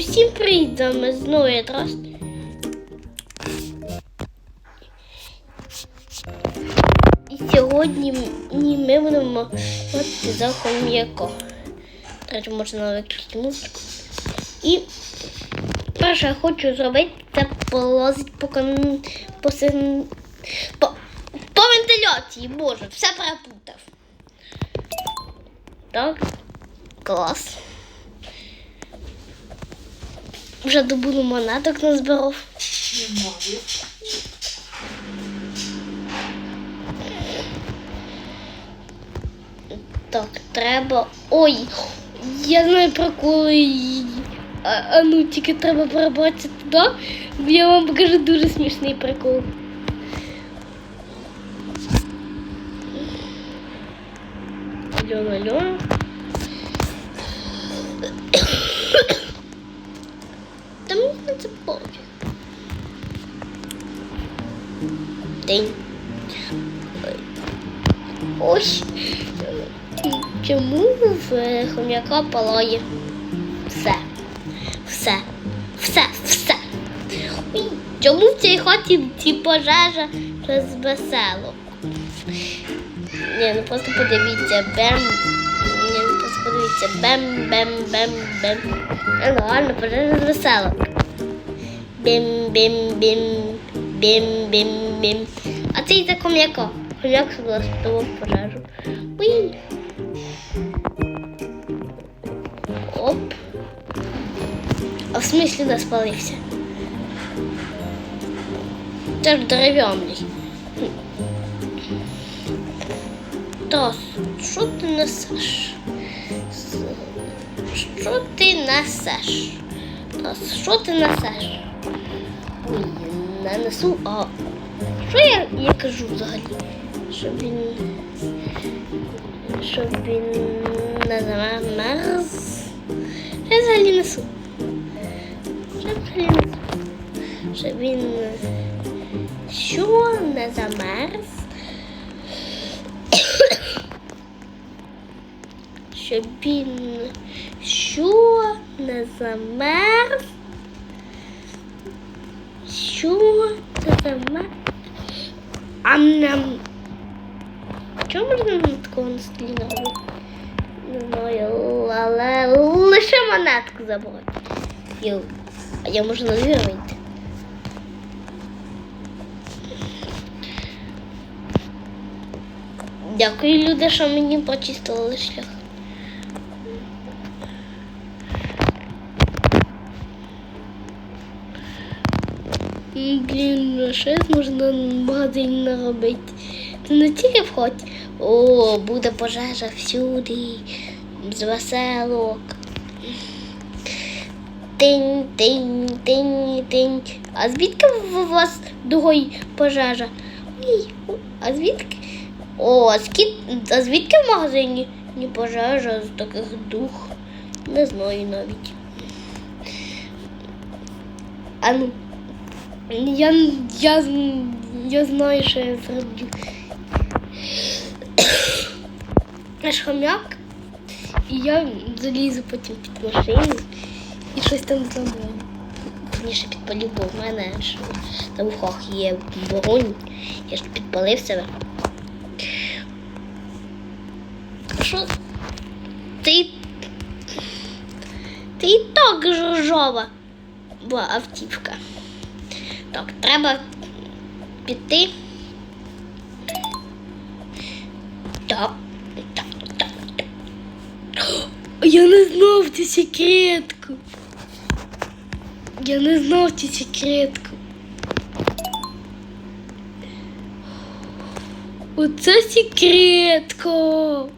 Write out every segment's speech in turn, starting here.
усім вами знову я І сьогодні ми будемо ходити за хом'яко. Третє можна виключити музику. І перше я хочу зробити це полазити по кон... по, син... по... по вентиляції. Боже, все перепутав. Так, клас. Вже добуду монеток назбирав. Немає. Так, треба. Ой! Я знаю приколи. А, а ну тільки треба перебратися туди. Я вам покажу дуже смішний прикол. Алло, алло. На це пофіг. День. Ось. Чому в хом'яка палає все? Все. Все, все. Ой, Чому в цій хаті ці пожежа без весело? Ні, ну просто подивіться, бем. Ні, ну просто подивіться, бем, бем, бем, бем. А, ну ладно, пожежа з веселок. Бім, бім, бім, бім, бім, бім. А це за хом'яка. Хом'як влаштував пожежу. Уй. Оп. А в смислі не спалився? Це ж дерев'яний. Тас, що ти несеш? Що ти несеш? Тас, що ти несеш? Не несу, а що я, я кажу взагалі? Щоб він. Щоб він не замерз. Що я взагалі несу? Що я? Щоб він що не замерз. Щоб він що не замерз. Що не замерз. Ам-нам. Чому можна на такого на не? Знаю, але лише монетку забрати. А я можу на двір вийти. Дякую, люди, що мені почистили шлях. Блін, ще можна магазин наробити. Не тільки в хаті. О, буде пожежа всюди. З веселок. Тинь, тинь, тинь, тинь. А звідки в вас другої пожежа? Ой, а звідки? О, а звідки в магазині не пожежа з таких дух? Не знаю навіть. А ну. Я, я, я знаю, що я зроблю. Я ж хомяк, і я залізу потім під машину і щось там зламаю. Пізніше підпалю, бо в мене ж на вухах є вогонь. Я ж підпалив себе. Що? Ти. Ти і так жожова була автівка. Так, треба піти. Так, так, так, так. Я не знав цю секретку. Я не знав цю секретку. Оце секретка.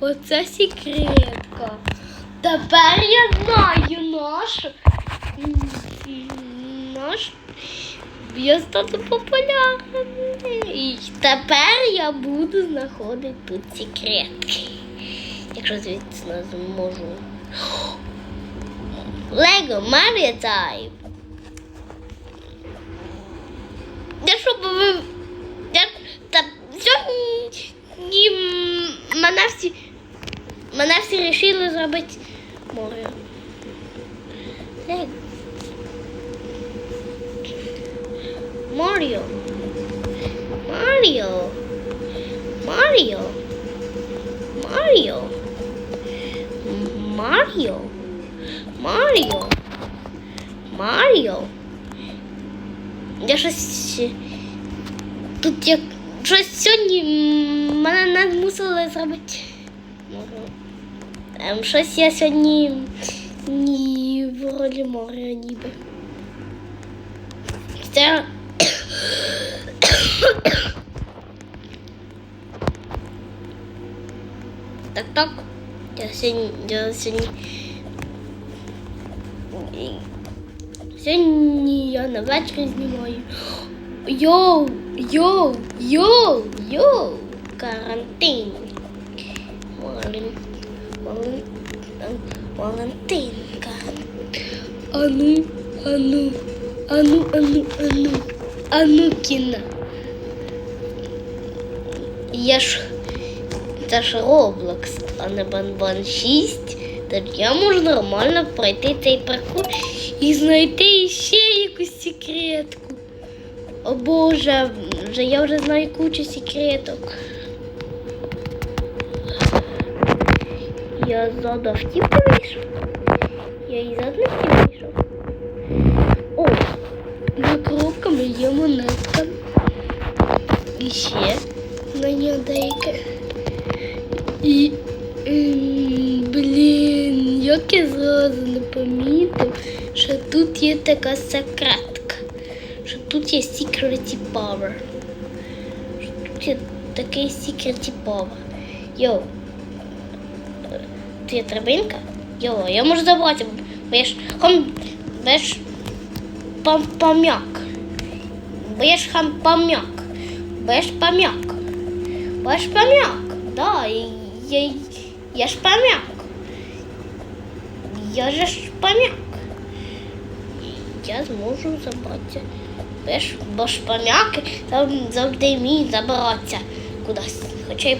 Оце секретка. Тепер я знаю нашу. Наш. Я стану популярним. І тепер я буду знаходити тут секретки. Якщо звісно зможу. Лего Mario Time. Я що би ви. Я... Та сьогодні мене всі. Мене всі вирішили зробити море. Лего. Маріо. Маріо. Маріо. Маріо. Маріо. Маріо. Маріо. Я щось. Тут як щось сьогодні мене не змусили зробити. Ем, щось я сьогодні ні в ролі моря ніби. Це. Так, так. Я сьогодні. Я сьогодні. Сьогодні я на вечір знімаю. Йоу, йоу, йоу, йоу, карантин. Вален, Вален, Валентинка. Ану, ану, ану, ану, ану, ану кіна. Я ж це ж Roblox, а не Банбан 6. Тож я можу нормально пройти цей паркур і знайти ще якусь секретку. О Боже, вже я вже знаю кучу секреток. Я ззаду автівки вийшов. Я і ззаду автівки вийшов. О, за коробками є монетка. І ще на нього деяке. І, блін, як я зразу не помітив, що тут є така секретка. Що тут є security power. Що тут є такий security power. Йоу. Е, Тут є трибинка? Йоу, я можу забрати, бо я ж хам, бо я ж пам, пам'як. Бо я ж хам пам'як. Ж пам'як. Бо пам'як. Да, я, я, ж пам'як. Я же ж пам'як. Я зможу забратися. Ж, бо ж пам'яки там завжди вміють забиратися кудись. Хоча й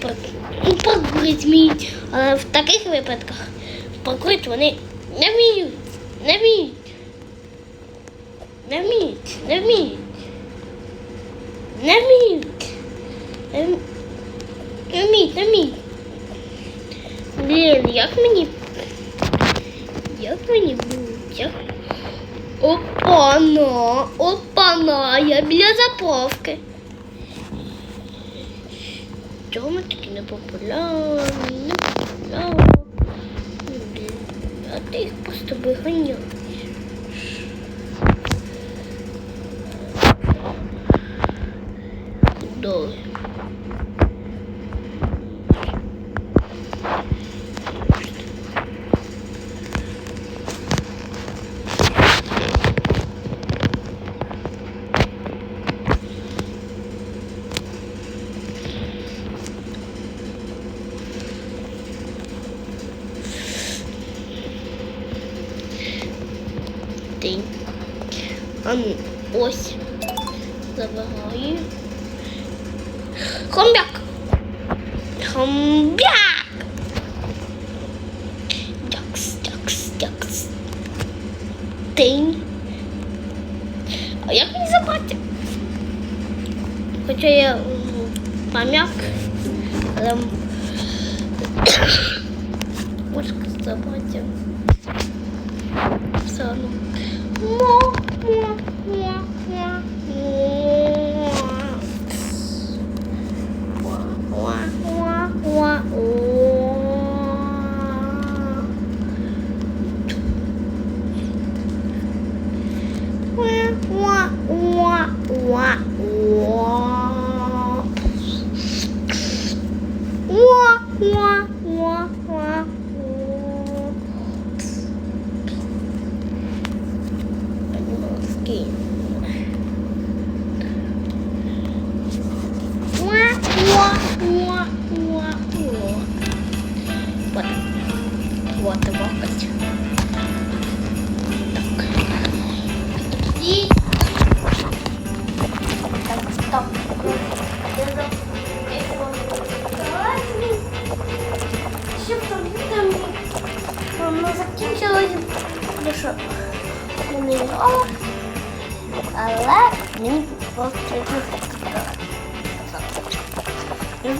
ну, прокурить вміють. Але в таких випадках прокурити вони не вміють. Не вміють. Не вміють. Не вміють. Не вміють. Не вміють. Не не. Блін, як мені. Як мені? Як... Опана, опана, я біля заправки. Чого ми такі непопулярні, непопулярні? Блін, А ти їх просто виганяєш. Куди? ти. А ну, ось. Хомбяк. Хомбяк. Дякс, дякс, дякс. Тинь. А як мені забрати? Хоча я м, пам'як, але можна забрати. Все одно.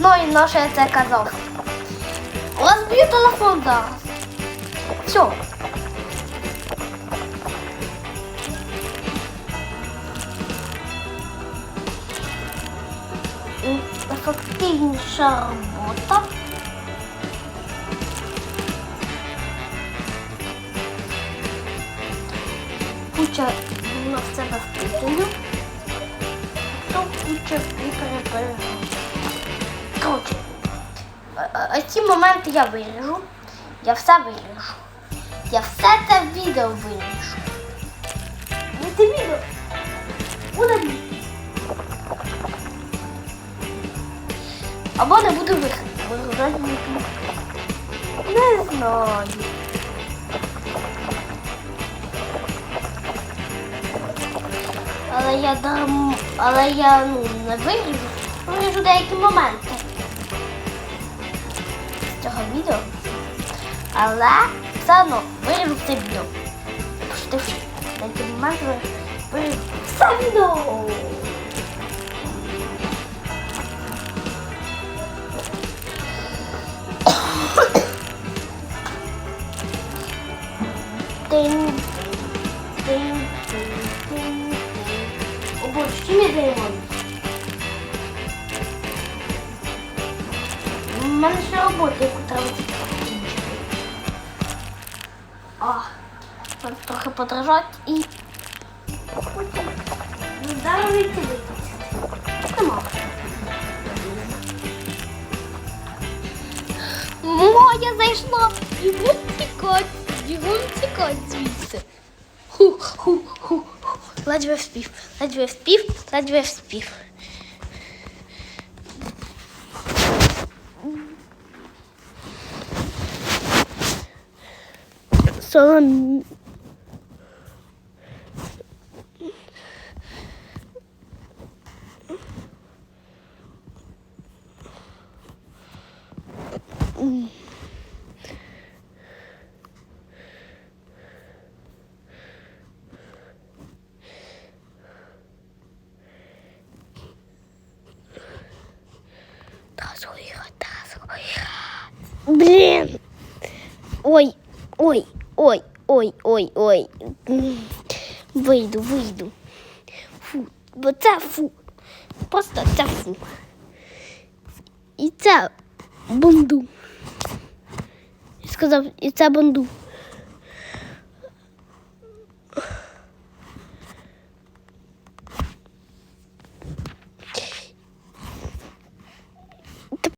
На що я це казав. Розб'ю телефон зараз. Все. Ефективніша робота. Куча була в себе впитую. То куча і перебережу. А- а ці моменти я виріжу. Я все виріжу. Я все це відео виріжу. Не те відео. Буде. Або не буде виходити. Не знаю. Але я дам, але я ну, не виріжу, виріжу деякі моменти відео. Але все одно виріжу це відео. Деякі моменти виріжу все відео. Тин, мене ще робота, яку треба закінчити. О, треба трохи подражати і потім вийти випустити. Нема. Моя зайшла. Бігом тікать, бігом тікать звідси. Ху, ху, ху, ху. Ледве вспів, ледве вспів, ледве вспів. Солом... Тазуйра, тазуйра. Блин. Ой, ой, ой, ой, ой, ой. М, Вийду, вийду. Фу, бо це фу. Просто це фу. І